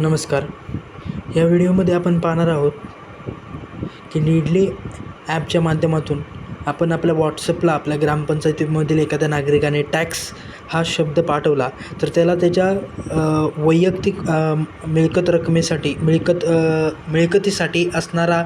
नमस्कार. या व्हिडिओमध्ये आपण पाहणार आहोत की नीडली ॲपच्या माध्यमातून आपण आपल्या व्हॉट्सअपला आपल्या ग्रामपंचायतीमधील एखाद्या नागरिकाने टॅक्स हा शब्द पाठवला तर त्याला त्याच्या वैयक्तिक मिळकत रकमेसाठी मिळकत मिळकतीसाठी असणारा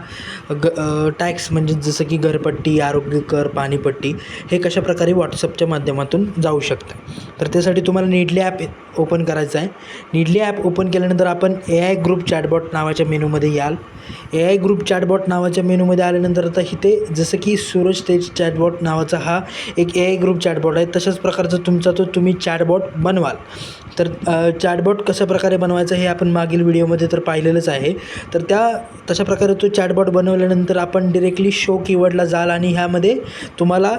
ग टॅक्स म्हणजे जसं की घरपट्टी आरोग्य कर पाणीपट्टी हे कशा प्रकारे व्हॉट्सअपच्या माध्यमातून जाऊ शकतं. तर त्यासाठी तुम्हाला नीडली ॲप ओपन करायचं आहे. नीडली ॲप ओपन केल्यानंतर आपण ए आय ग्रुप चॅटबॉट नावाच्या मेनूमध्ये याल. ए आय ग्रुप चॅटबॉट नावाच्या मेनूमध्ये आल्यानंतर आता इथे जसं की सूरज तेज चॅटबॉट नावाचा हा एक ए आय ग्रुप चॅटबॉट आहे. तशाच प्रकारचा तुमचा तो तुम्ही चॅटबॉट बनवाल. तर चॅटबॉट कशा प्रकारे बनवायचं हे आपण मागील व्हिडिओमध्ये तर पाहिलेलंच आहे. तर त्या तशा प्रकारे तो चॅटबॉट बनवल्यानंतर आपण डिरेक्टली शो कीवर्डला जाल आणि ह्यामध्ये तुम्हाला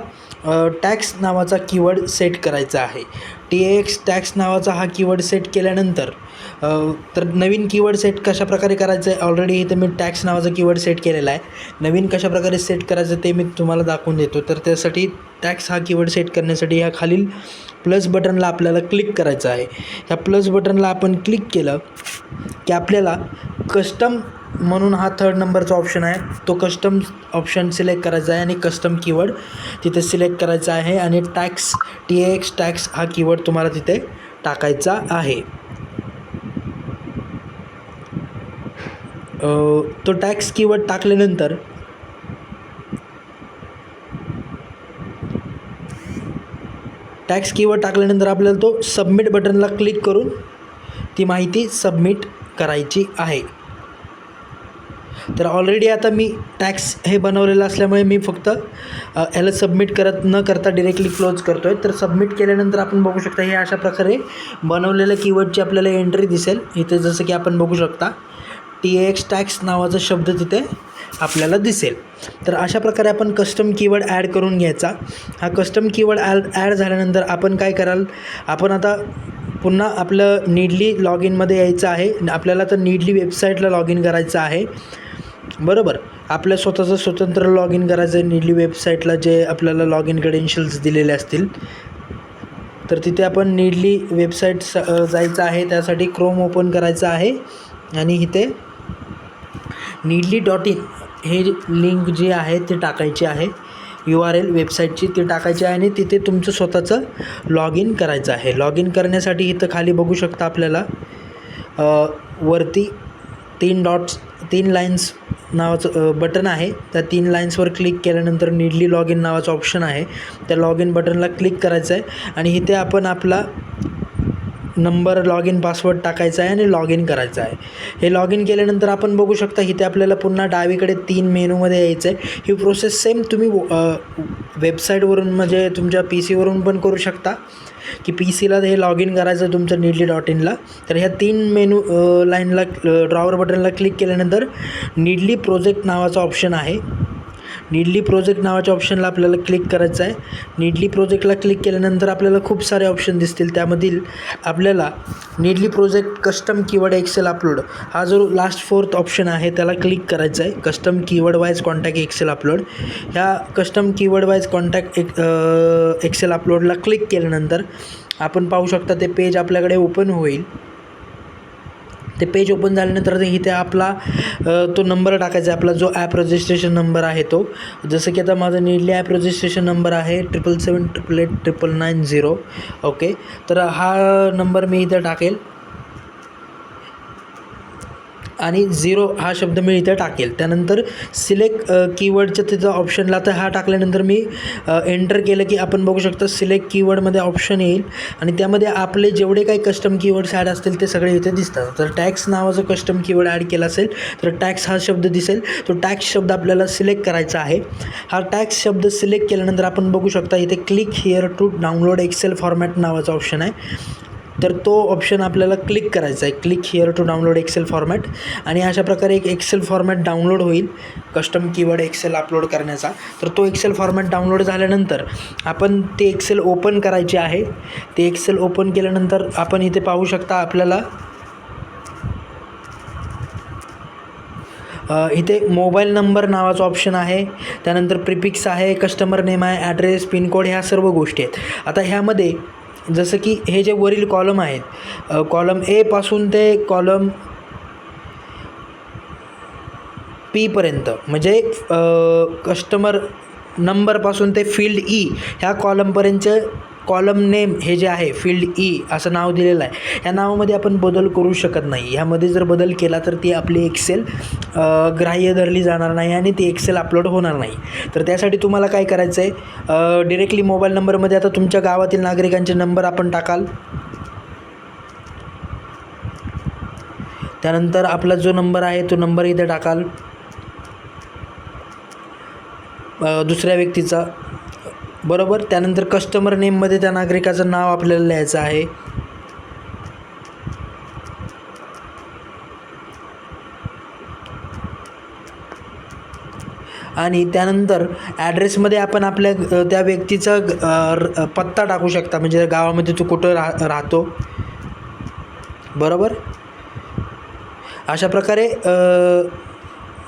टॅक्स नावाचा कीवर्ड सेट करायचा आहे. टी एक्स टॅक्स नावाचा हा कीवर्ड सेट केल्यानंतर तर नवीन कीवर्ड सेट कशाप्रकारे करायचं आहे ऑलरेडी इथं मी टॅक्स नावाचा कीवर्ड सेट केलेला आहे. नवीन कशाप्रकारे सेट करायचं ते मी तुम्हाला दाखवून देतो. तर त्यासाठी टॅक्स हा कीवर्ड सेट करण्यासाठी ह्या खालील प्लस बटनला आपल्याला क्लिक करायचं आहे. ह्या प्लस बटनला आपण क्लिक केलं की आपल्याला कस्टम म्हणून हा थर्ड नंबरचा ऑप्शन आहे. तो कस्टम ऑप्शन सिलेक्ट करायचा आहे आणि कस्टम कीवर्ड तिथे सिलेक्ट करायचा आहे आणि टॅक्स टी एक्स टॅक्स हा कीवर्ड तुम्हाला तिथे टाकायचा आहे. तो टॅक्स कीवर्ड टाकल्यानंतर टॅक्स कीवर्ड टाकल्यानंतर आपल्याला तो सबमिट बटनला क्लिक करून ती माहिती सबमिट करायची आहे. तर ऑलरेडी आता मी टॅक्स हे बनवलेलं असल्यामुळे मी फक्त याला सबमिट करत न करता डिरेक्टली क्लोज करतो आहे तर सबमिट केल्यानंतर आपण बघू शकता हे अशा प्रकारे बनवलेल्या कीवर्डची आपल्याला एंट्री दिसेल. इथे जसं की आपण बघू शकता टी एक्स टॅक्स नावाचा शब्द तिथे आपल्याला दिसेल. तर अशा प्रकारे आपण कस्टम कीवर्ड ॲड करून घ्यायचा. हा कस्टम कीवर्ड ॲड ॲड झाल्यानंतर आपण काय कराल आपण आता पुन्हा आपलं नीडली लॉग इनमध्ये यायचं आहे. आपल्याला तर नीडली वेबसाईटला लॉग इन करायचं आहे. बरोबर. आपल्या स्वतःचं स्वतंत्र लॉग इन करायचं आहे. नीडली वेबसाईटला जे आपल्याला लॉग इन क्रेडेन्शियल्स दिलेले असतील तर तिथे आपण नीडली वेबसाईट स जायचं आहे. त्यासाठी क्रोम ओपन करायचं आहे. आणि इथे नीडली डॉट इन हे लिंक जी आहे ते टाकायची आहे. यू आर एल वेबसाईटची ती टाकायची आहे. आणि तिथे तुमचं स्वतःचं लॉग इन करायचं आहे. लॉग इन करण्यासाठी इथं खाली बघू शकता आपल्याला वरती तीन डॉट्स तीन लाईन्स नावाचं बटन आहे. त्या तीन लाईन्सवर क्लिक केल्यानंतर नीडली लॉग इन नावाचं ऑप्शन आहे. त्या लॉग इन बटनला क्लिक करायचं आहे आणि इथे आपण आपला नंबर लॉग इन पासवर्ड टाकायचा आहे आणि लॉग इन करायचं आहे हे लॉग इन केल्यानंतर आपण बघू शकता इथे आपल्याला पुन्हा डावीकडे तीन मेनूमध्ये यायचं आहे ही प्रोसेस सेम तुम्ही वेबसाईटवरून म्हणजे तुमच्या पी सीवरून पण करू शकता. की पी सीला हे लॉग इन करायचं तुमचं नीडली डॉट इनला तर ह्या तीन मेनू लाईनला ड्रॉवर बटनला क्लिक केल्यानंतर नीडली प्रोजेक्ट नावाचा ऑप्शन आहे. नीडली प्रोजेक्ट नावाच्या ऑप्शनला आपल्याला क्लिक करायचं आहे. नीडली प्रोजेक्टला क्लिक केल्यानंतर आपल्याला खूप सारे ऑप्शन दिसतील. त्यामधील आपल्याला Needly project custom keyword excel upload हा जो लास्ट फोर्थ ऑप्शन आहे त्याला क्लिक करायचा आहे. Custom keyword wise contact excel upload ह्या कस्टम कीवर्ड वाईज कॉन्टॅक्ट एक एक्सेल अपलोडला क्लिक केल्यानंतर आपण पाहू शकता ते पेज आपल्याकडे ओपन होईल. ते पेज ओपन झाल्यानंतर इथे आपला तो नंबर टाकायचा आहे. आपला जो ॲप रजिस्ट्रेशन नंबर आहे तो. जसं की आता माझा नीडली ॲप रजिस्ट्रेशन नंबर आहे triple seven triple eight triple nine zero okay तर हा नंबर मी इथं टाकेल. आणि झिरो हा शब्द मी इथे टाकेल. त्यानंतर सिलेक्ट कीवर्डच्या तिथं ऑप्शनला तर हा टाकल्यानंतर मी एंटर केलं की आपण बघू शकता सिलेक्ट कीवर्डमध्ये ऑप्शन येईल आणि त्यामध्ये आपले जेवढे काही कस्टम कीवर्ड्स ॲड असतील ते सगळे इथे दिसतात. तर टॅक्स नावाचं कस्टम कीवर्ड ॲड केला असेल तर टॅक्स हा शब्द दिसेल. तो टॅक्स शब्द आपल्याला सिलेक्ट करायचा आहे. हा टॅक्स शब्द सिलेक्ट केल्यानंतर आपण बघू शकता इथे click here to download excel format नावाचा ऑप्शन आहे. तर तो ऑप्शन आपल्याला क्लिक करायचा आहे. Click here to download excel format आणि अशा प्रकारे एक एक्सेल फॉर्मॅट डाउनलोड होईल. कस्टम कीवर्ड एक्सेल अपलोड करण्याचा. तर तो एक्सेल फॉर्मॅट डाउनलोड झाल्यानंतर आपण ते एक्सेल ओपन करायचे आहे. ते एक्सेल ओपन केल्यानंतर आपण इथे पाहू शकता आपल्याला इथे मोबाईल नंबर नावाचं ऑप्शन आहे. त्यानंतर प्रिपिक्स आहे कस्टमर नेम आहे ॲड्रेस पिनकोड ह्या सर्व गोष्टी आहेत. आता ह्यामध्ये जसं की हे जे वरील कॉलम आहेत कॉलम एपासून ते कॉलम पीपर्यंत म्हणजे कस्टमर नंबरपासून ते फील्ड ई e, ह्या कॉलमपर्यंतचे कॉलम नेम हे जे आहे फील्ड ई e असं नाव दिलेलं आहे. ह्या नावामध्ये आपण बदल करू शकत नाही. ह्यामध्ये जर बदल केला तर ती आपली एक्सेल ग्राह्य धरली जाणार नाही आणि ती एक्सेल अपलोड होणार नाही. तर त्यासाठी तुम्हाला काय करायचं आहे डिरेक्टली मोबाईल नंबरमध्ये आता तुमच्या गावातील नागरिकांचे नंबर आपण टाकाल. त्यानंतर आपला जो नंबर आहे तो नंबर इथे टाकाल. दुसऱ्या व्यक्तीचा. बरोबर? त्यानंतर कस्टमर नेममध्ये त्या नागरिकाचं नाव आपल्याला लिहायचं आहे. आणि त्यानंतर ॲड्रेसमध्ये आपण आपल्या त्या व्यक्तीचा र- पत्ता टाकू शकता. म्हणजे गावामध्ये तो कुठं राह राहतो. बरोबर? अशा प्रकारे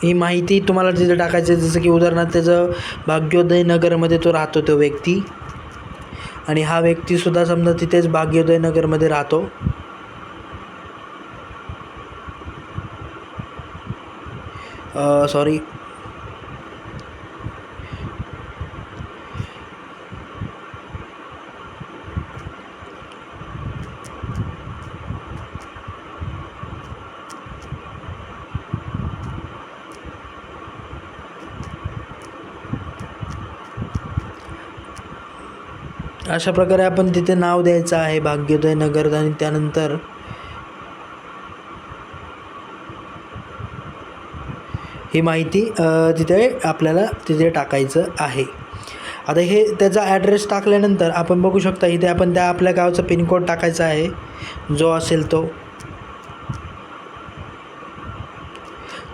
ही माहिती तुम्हाला तिथे टाकायची जसं की उदाहरणार्थ त्याचं भाग्योदय नगरमध्ये तो राहतो तो व्यक्ती. आणि हा व्यक्तीसुद्धा समजा तिथेच भाग्योदय नगरमध्ये राहतो. सॉरी अशा प्रकारे आपण तिथे नाव द्यायचं आहे भाग्योदय नगर आणि त्यानंतर ही माहिती तिथे आपल्याला तिथे टाकायचं आहे. आता हे त्याचा ॲड्रेस टाकल्यानंतर आपण बघू शकता इथे आपण त्या आपल्या गावचा पिनकोड टाकायचा आहे. जो असेल तो.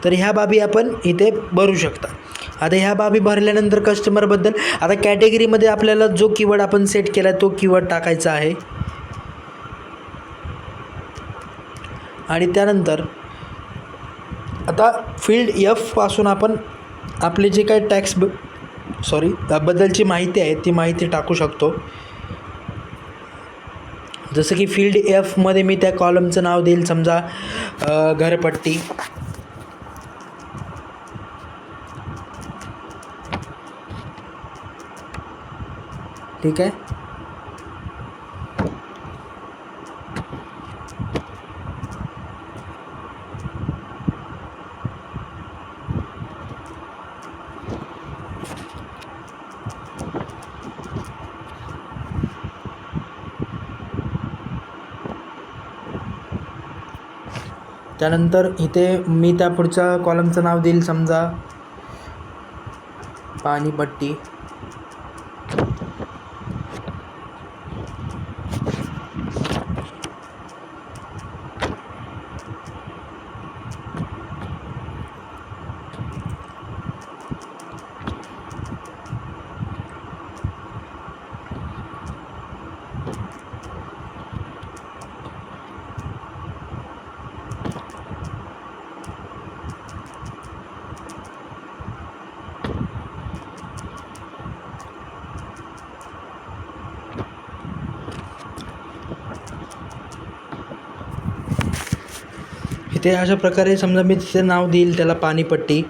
तर ह्या बाबी आपण इथे भरू शकता. आता ह्या बाबी भरल्यानंतर कस्टमरबद्दल आता कॅटेगरीमध्ये आपल्याला जो कीवर्ड आपण सेट केला तो कीवर्ड टाकायचा आहे. आणि त्यानंतर आता फील्ड एफपासून आपण आपले जे काही टॅक्स ब सॉरी बद्दलची माहिती आहे ती माहिती टाकू शकतो. जसं की फील्ड एफमध्ये मी त्या कॉलमचं नाव देईल समजा घरपट्टी. ठीक आहे? त्यानंतर इथे मी त्या पुढच्या कॉलमचं नाव देईल समजा. पाणीपट्टी. इथे अशा प्रकारे समजा मी तिथे नाव देईल त्याला पाणीपट्टी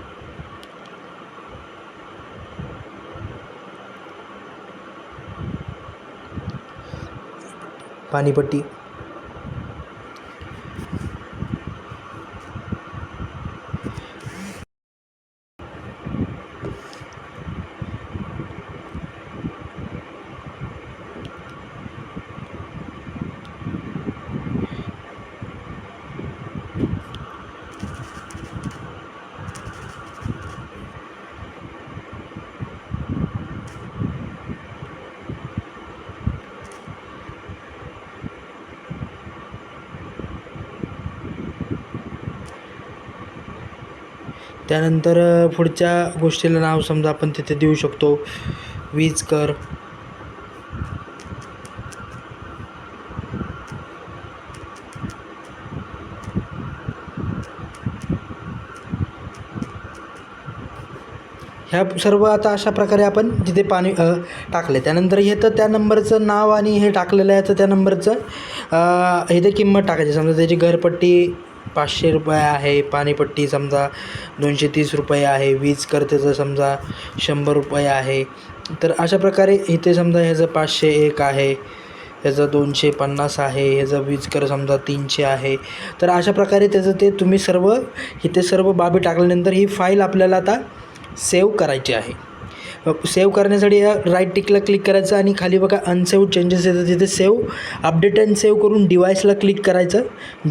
पाणीपट्टी त्यानंतर पुढच्या गोष्टीला नाव समजा आपण तिथे देऊ शकतो. वीज कर. ह्या सर्व आता अशा प्रकारे आपण जिथे पाणी टाकले त्यानंतर हे तर त्या नंबरचं नाव आणि हे टाकलेलं आहे तर त्या नंबरचं हे ते किंमत टाकायची. समजा त्याची घरपट्टी पाचशे रुपये आहे. पाणीपट्टी समजा दोनशे तीस रुपये आहे. वीज कर्जाचं समजा शंभर रुपये आहे. तर अशा प्रकारे इथे समजा ह्याचं पाचशे एक आहे. ह्याचं दोनशे पन्नास आहे. ह्याचं वीज कर समजा तीनशे आहे. तर अशा प्रकारे त्याचं ते तुम्ही सर्व इथे सर्व बाबी टाकल्यानंतर ही फाईल आपल्याला आता सेव्ह करायची आहे. सेव्ह करण्यासाठी या राईट टिकला क्लिक करायचं आणि खाली बघा अनसेव्ह चेंजेस येतात तिथे सेव्ह अपडेट अँड सेव्ह करून डिवाइसला क्लिक करायचं.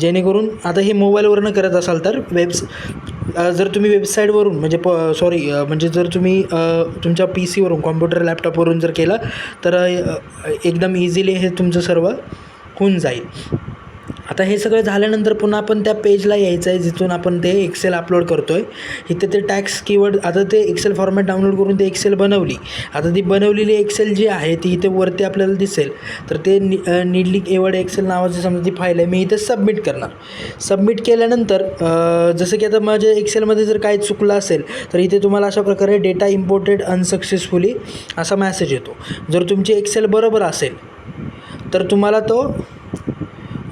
जेणेकरून आता हे मोबाईलवरनं करत असाल तर वेब्स जर तुम्ही वेबसाईटवरून म्हणजे प सॉरी म्हणजे जर तुम्ही तुमच्या पी सीवरून कॉम्प्युटर लॅपटॉपवरून जर केलं तर एकदम इझिली हे तुमचं सर्व होऊन जाईल. आता हे सगळं झाल्यानंतर पुन्हा आपण त्या पेजला यायचं आहे जिथून आपण ते एक्सेल अपलोड करतो आहे इथे ते टॅक्स कीवर्ड आता ते एक्सेल फॉर्मॅट डाउनलोड करून ते एक्सेल बनवली. आता ती बनवलेली एक्सेल जी आहे ती इथे वरती आपल्याला दिसेल. तर ते नि निडलिक एवढ एक्सेल नावाची समजा ती फाईल आहे मी इथे सबमिट करणार. सबमिट केल्यानंतर जसं की आता माझ्या एक्सेलमध्ये जर काय चुकलं असेल तर इथे तुम्हाला अशा प्रकारे डेटा इम्पोर्टेड अनसक्सेसफुली असा मॅसेज येतो. जर तुमची एक्सेल बरोबर असेल तर तुम्हाला तो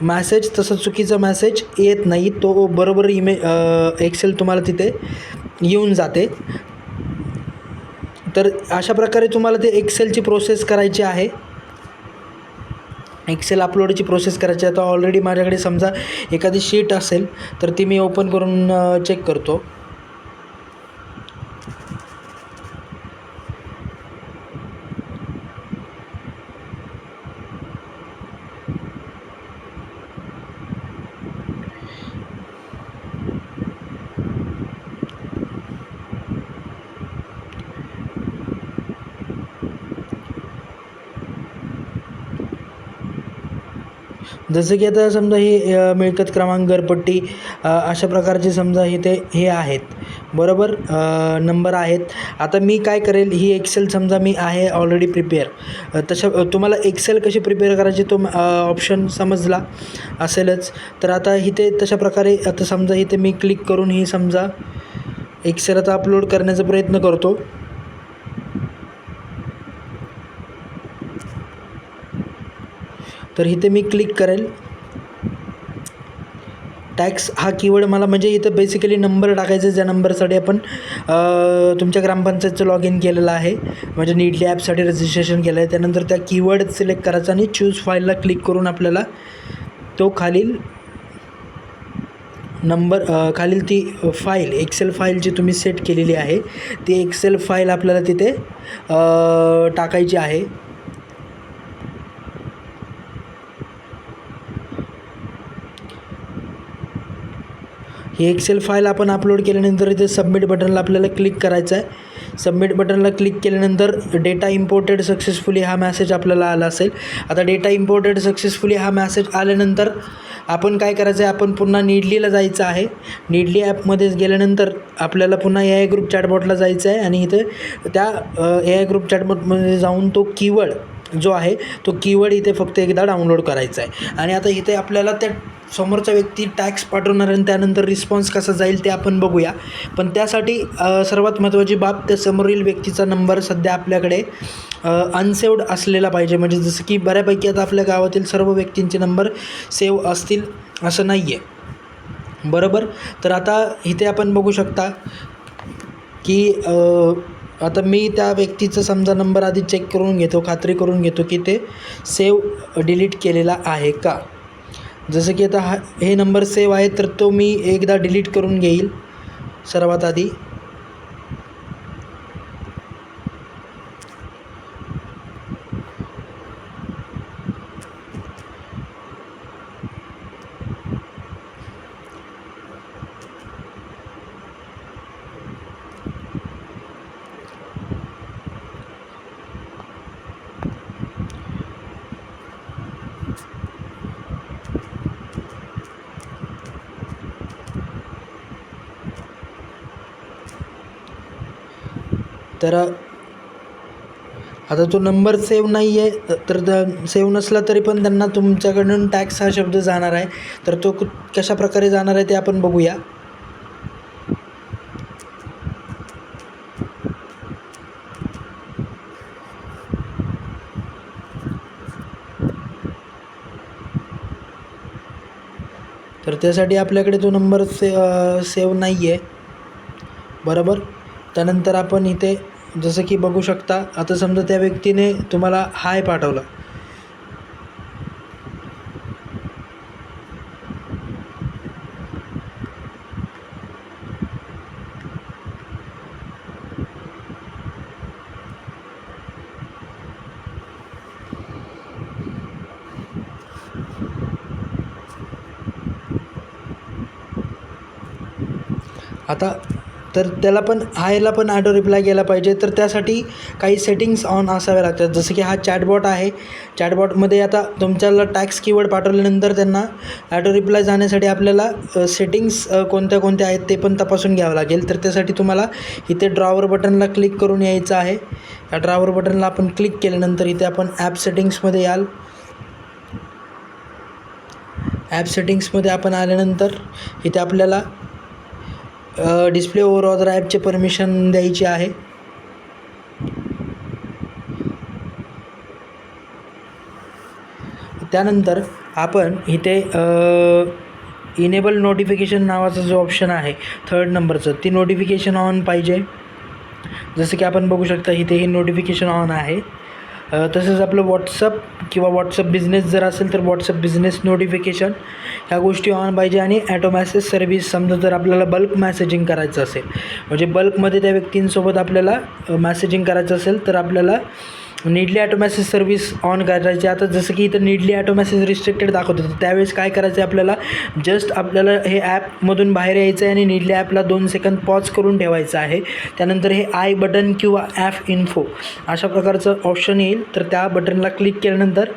मॅसेज तसा चुकीचा मॅसेज येत नाही तो बरोबर इमे एक्सेल तुम्हाला तिथे येऊन जाते. तर अशा प्रकारे तुम्हाला ते एक्सेलची प्रोसेस करायची आहे. एक्सेल अपलोडची प्रोसेस करायची आहे. आता ऑलरेडी माझ्याकडे समजा एखादी शीट असेल तर ती मी ओपन करून चेक करतो. जसं की आता समजा ही मिळकत क्रमांक घरपट्टी अशा प्रकारचे समजा इथे हे आहेत. बरोबर? नंबर आहेत. आता मी काय करेल ही एक्सेल समजा मी आहे ऑलरेडी प्रिपेअर तशा तुम्हाला एक्सेल कशी प्रिपेअर करायची तो ऑप्शन समजला असेलच. तर आता इथे तशा प्रकारे आता समजा इथे मी क्लिक करून ही समजा एक्सेल आता अपलोड करण्याचा प्रयत्न करतो. तर इथे मी क्लिक करेल. टॅक्स हा कीवर्ड मला म्हणजे इथं बेसिकली नंबर टाकायचा आहे, ज्या नंबरसाठी आपण तुमच्या ग्रामपंचायतचं लॉग इन केलेलं आहे. म्हणजे नीटली ॲपसाठी रजिस्ट्रेशन केलं आहे त्यानंतर त्या कीवर्ड सिलेक्ट करायचा आणि चूज फाईलला क्लिक करून आपल्याला तो खालील नंबर खालील ती फाईल एक्सेल फाईल जी तुम्ही सेट केलेली आहे ती एक्सेल फाईल आपल्याला तिथे टाकायची आहे. ही एक्सेल फाईल आपण अपलोड केल्यानंतर इथे सबमिट बटनला आपल्याला क्लिक करायचं आहे सबमिट बटनला क्लिक केल्यानंतर डेटा इम्पोर्टेड सक्सेसफुली हा मॅसेज आपल्याला आला असेल. आता डेटा इम्पोर्टेड सक्सेसफुली हा मॅसेज आल्यानंतर आपण काय करायचं आहे आपण पुन्हा निडलीला जायचं आहे. निडली ॲपमध्येच गेल्यानंतर आपल्याला पुन्हा ए आय ग्रुप चॅटबॉटला जायचं आहे आणि इथे त्या ए आय ग्रुप चॅटबॉटमध्ये जाऊन तो कीवर्ड जो आहे तो कीवर्ड इथे फक्त एकदा डाउनलोड करायचा आहे. आणि आता इथे आपल्याला त्या समोरचा व्यक्ती टॅक्स पाठवणार आणि त्यानंतर रिस्पॉन्स कसा जाईल ते आपण बघूया. पण त्यासाठी सर्वात महत्त्वाची बाब त्या समोरील व्यक्तीचा नंबर सध्या आपल्याकडे अनसेव्ड असलेला पाहिजे. म्हणजे जसं की बऱ्यापैकी आता आपल्या गावातील सर्व व्यक्तींचे नंबर सेव्ह असतील असं नाही आहे बरोबर? तर आता इथे आपण बघू शकता की आता मी त्या व्यक्तीचं समजा नंबर आधी चेक करून घेतो खात्री करून घेतो की ते सेव्ह डिलीट केलेला आहे का? जसं की आता हा हे नंबर सेव्ह आहे तर तो मी एकदा डिलीट करून घेईल सर्वात आधी. तर आता तो नंबर सेव्ह नाही आहे तर सेव्ह नसला तरी पण त्यांना तुमच्याकडून टॅक्स हा शब्द जाणार आहे. तर तो कु- कशा प्रकारे जाणार आहे ते आपण बघूया. तर त्यासाठी आपल्याकडे तो नंबर से सेव नाही आहे बरोबर? त्यानंतर आपण इथे जसं की बघू शकता आता समजा त्या व्यक्तीने तुम्हाला हाय पाठवला आता तर त्याला पण हायला पण ॲटो रिप्लाय केला पाहिजे. तर त्यासाठी काही सेटिंग्स ऑन असाव्या लागतात. जसं की हा चॅटबॉट आहे. चॅटबॉटमध्ये आता तुमच्याला टॅक्स कीवर्ड पाठवल्यानंतर त्यांना ॲटो रिप्लाय जाण्यासाठी आपल्याला सेटिंग्स कोणत्या कोणत्या आहेत ते पण तपासून घ्यावं लागेल. तर त्यासाठी तुम्हाला इथे ड्रॉवर बटनला क्लिक करून यायचं आहे. या ड्रॉवर बटनला आपण क्लिक केल्यानंतर इथे आपण ॲप सेटिंग्समध्ये याल. ॲप सेटिंग्समध्ये आपण आल्यानंतर इथे आपल्याला डिस्प्ले ओवर ऑदर ॲपचे परमिशन द्यायची आहे. त्यानंतर आपण इथे इनेबल नोटिफिकेशन नावाचा जो ऑप्शन आहे थर्ड नंबरचं ती नोटिफिकेशन ऑन पाहिजे. जसं की आपण बघू शकता इथे ही नोटिफिकेशन ऑन आहे. तसंच आपलं व्हॉट्सअप किंवा व्हॉट्सअप बिझनेस जर असेल तर व्हॉट्सअप बिझनेस नोटिफिकेशन ह्या गोष्टी ऑन पाहिजे आणि ॲटो मॅसेज सर्व्हिस समजा जर आपल्याला बल्क मॅसेजिंग करायचं असेल म्हणजे बल्कमध्ये त्या व्यक्तींसोबत आपल्याला मॅसेजिंग करायचं असेल तर आपल्याला Needly auto message service on करायची. आता जसं की इथं नीडली ॲटो मॅसेज रिस्ट्रिक्टेड दाखवत होतं. त्यावेळेस काय करायचं आहे आपल्याला? जस्ट आपल्याला हे ॲपमधून बाहेर यायचं आहे आणि नीडली ॲपला दोन सेकंद पॉज करून ठेवायचं आहे. त्यानंतर हे आय बटन किंवा ॲप इन्फो अशा प्रकारचं ऑप्शन येईल. तर त्या बटनला क्लिक केल्यानंतर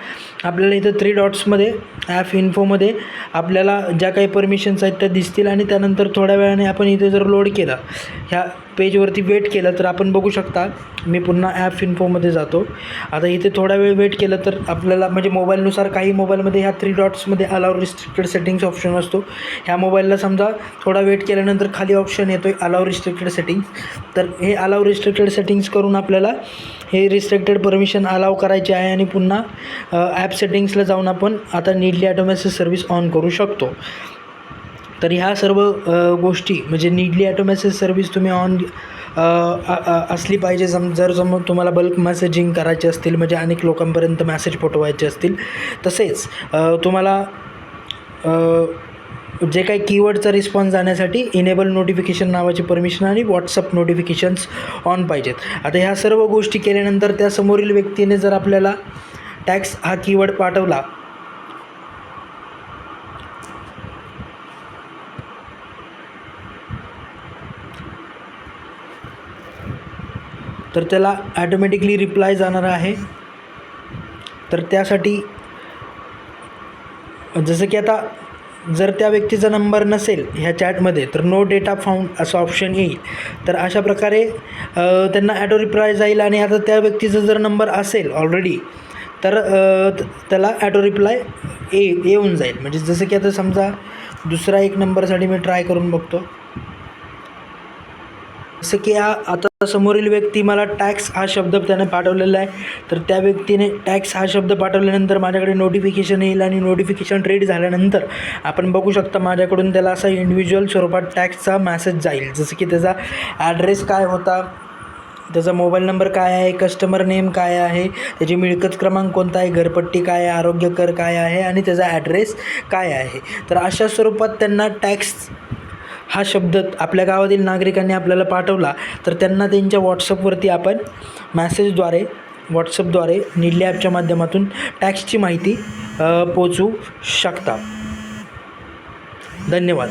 आपल्याला इथं थ्री डॉट्समध्ये ॲप इन्फोमध्ये आपल्याला ज्या काही परमिशन्स आहेत त्या दिसतील आणि त्यानंतर थोड्या वेळाने आपण इथे जर लोड केलं ह्या पेजवरती वेट केलं तर आपण बघू शकता मी पुन्हा ॲप इन्फोमध्ये जातो. आता इथे थोडा वेळ वेट केलं तर आपल्याला म्हणजे मोबाईलनुसार काही मोबाईलमध्ये ह्या थ्री डॉट्समध्ये अलाव रिस्ट्रिक्टेड सेटिंग्स ऑप्शन असतो. ह्या मोबाईलला समजा थोडा वेट केल्यानंतर खाली ऑप्शन येतो आहे अलाव रिस्ट्रिक्टेड सेटिंग्स तर हे अलाव रिस्ट्रिक्टेड सेटिंग्स करून आपल्याला हे रिस्ट्रिक्टेड परमिशन अलाव करायचे आहे आणि पुन्हा ॲप सेटिंग्सला जाऊन आपण आता नीडली ॲटोमॅसिस सर्व्हिस ऑन करू शकतो. तर ह्या सर्व गोष्टी म्हणजे नीडली ॲटोमॅसेज सर्व्हिस तुम्ही ऑन असली पाहिजे सम जर सम तुम्हाला बल्क मेसेजिंग करायचे असतील म्हणजे अनेक लोकांपर्यंत मॅसेज पोटवायचे असतील तसेच तुम्हाला जे काही कीवर्डचा रिस्पॉन्स जाण्यासाठी इनेबल नोटिफिकेशन नावाची परमिशन आणि व्हॉट्सअप नोटिफिकेशन्स ऑन पाहिजेत. आता ह्या सर्व गोष्टी केल्यानंतर त्या समोरील व्यक्तीने जर आपल्याला टॅक्स हा कीवर्ड पाठवला तर त्याला ॲटोमॅटिकली रिप्लाय जाणार आहे. तर त्यासाठी जसं की आता जर त्या व्यक्तीचा नंबर नसेल ह्या चॅटमध्ये तर नो डेटा फाउंड असं ऑप्शन येईल. तर अशा प्रकारे त्यांना ॲटो रिप्लाय जाईल आणि आता त्या व्यक्तीचा जर नंबर असेल ऑलरेडी तर त- त्याला ॲटो रिप्लाय ये येऊन जाईल. म्हणजे जसं की आता समजा दुसरा एक नंबरसाठी मी ट्राय करून बघतो. जसं की हा आता समोरील व्यक्ती मला टॅक्स हा शब्द त्याने पाठवलेला आहे. तर त्या व्यक्तीने टॅक्स हा शब्द पाठवल्यानंतर माझ्याकडे नोटिफिकेशन येईल आणि नोटिफिकेशन रेड झाल्यानंतर आपण बघू शकता माझ्याकडून त्याला असा इंडिव्हिज्युअल स्वरूपात टॅक्सचा मॅसेज जाईल. जसं की त्याचा ॲड्रेस काय होता त्याचा मोबाईल नंबर काय आहे कस्टमर नेम काय आहे त्याची मिळकत क्रमांक कोणता आहे घरपट्टी काय आहे आरोग्य कर काय आहे आणि त्याचा ॲड्रेस काय आहे. तर अशा स्वरूपात त्यांना टॅक्स हा शब्द आपल्या गावातील नागरिकांनी आपल्याला पाठवला तर त्यांना त्यांच्या व्हॉट्सअपवरती आपण मॅसेजद्वारे व्हॉट्सअपद्वारे निडली ॲपच्या माध्यमातून टॅक्सची माहिती पोचवू शकता. धन्यवाद.